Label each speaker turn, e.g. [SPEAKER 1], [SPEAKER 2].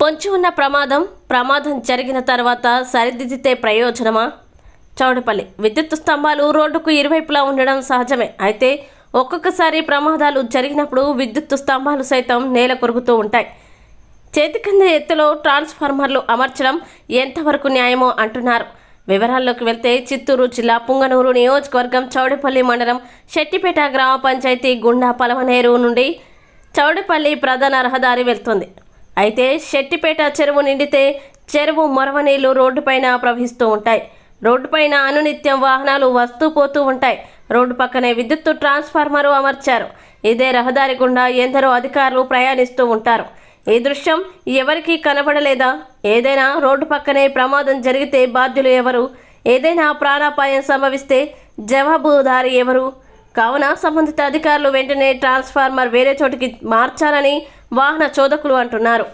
[SPEAKER 1] పొంచి ఉన్న ప్రమాదం ప్రమాదం జరిగిన తర్వాత సరిదిద్దితే ప్రయోజనమా? చౌడపల్లి. విద్యుత్ స్తంభాలు రోడ్డుకు ఇరువైపులా ఉండడం సహజమే. అయితే ఒక్కొక్కసారి ప్రమాదాలు జరిగినప్పుడు విద్యుత్ స్తంభాలు సైతం నేల కొరుగుతూ ఉంటాయి. చేతి కింద ఎత్తులో ట్రాన్స్ఫార్మర్లు అమర్చడం ఎంతవరకు న్యాయమో అంటున్నారు. వివరాల్లోకి వెళ్తే చిత్తూరు జిల్లా పుంగనూరు నియోజకవర్గం చౌడపల్లి మండలం శెట్టిపేట గ్రామ పంచాయతీ గుండా పలమనేరు నుండి చౌడపల్లి ప్రధాన రహదారి వెళ్తుంది. అయితే శెట్టిపేట చెరువు నిండితే చెరువు మొరవనీళ్ళు రోడ్డుపైన ప్రవహిస్తూ ఉంటాయి. రోడ్డుపైన అనునిత్యం వాహనాలు వస్తూ పోతూ ఉంటాయి. రోడ్డు పక్కనే విద్యుత్తు ట్రాన్స్ఫార్మర్ అమర్చారు. ఇదే రహదారి గుండా ఎందరో అధికారులు ప్రయాణిస్తూ ఉంటారు. ఈ దృశ్యం ఎవరికీ కనబడలేదా? ఏదైనా రోడ్డు పక్కనే ప్రమాదం జరిగితే బాధ్యులు ఎవరు? ఏదైనా ప్రాణాపాయం సంభవిస్తే జవాబుదారి ఎవరు? కావున సంబంధిత అధికారులు వెంటనే ట్రాన్స్ఫార్మర్ వేరే చోటికి మార్చాలని వాహన చోదకులు అంటున్నారు.